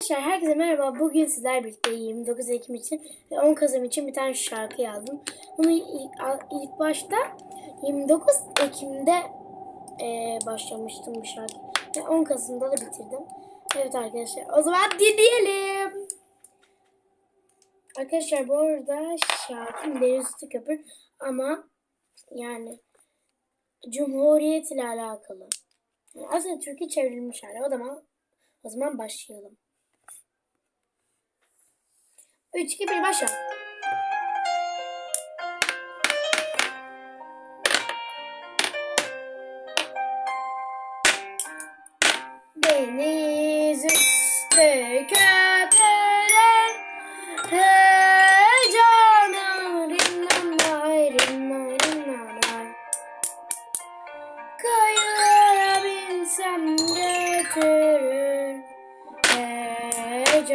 Arkadaşlar herkese merhaba. Bugün sizler birlikte 29 Ekim için ve 10 Kasım için bir tane şarkı yazdım. Bunu ilk, ilk başta 29 Ekim'de eee, başlamıştım bu şarkı. Ve 10 Kasım'da da bitirdim. Evet arkadaşlar o zaman dinleyelim. Arkadaşlar bu arada şarkı deniz köpür ama yani Cumhuriyet ile alakalı. Yani aslında Türkiye çevrilmiş hali. O zaman o zaman başlayalım. 3, 2, 1 başla. Deniz üstü köpürer Hey canım rinnanay rinnay rinnanay Kayaya binsem götürür Hey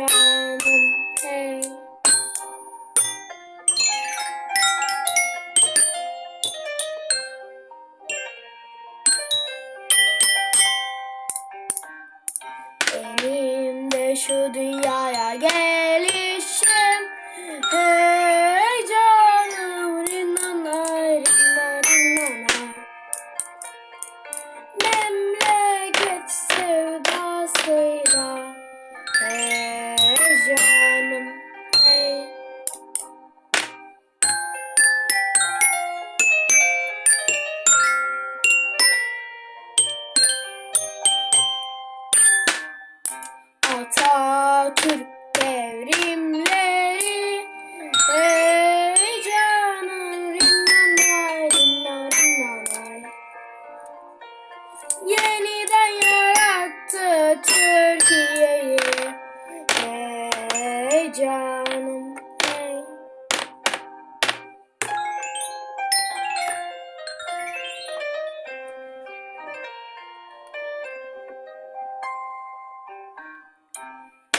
Benim de şu dünyaya gelişim Atatürk devrimleri Ey canım rinnanay rinnanay Yeniden yarattı Türkiye'yi Ey canım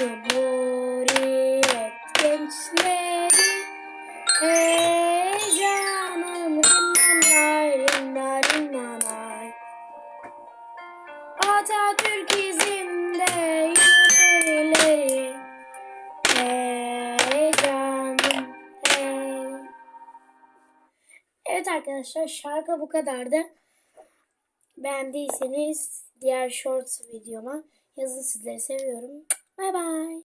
Cumhuriyet gençleri Ey canım rinnanay rinnanay rinnanay Atatürk izinde yürür ileri Ey canım ey Evet arkadaşlar şarkı bu kadardı. Beğendiyseniz diğer shorts videoma yazın sizleri seviyorum. 拜拜。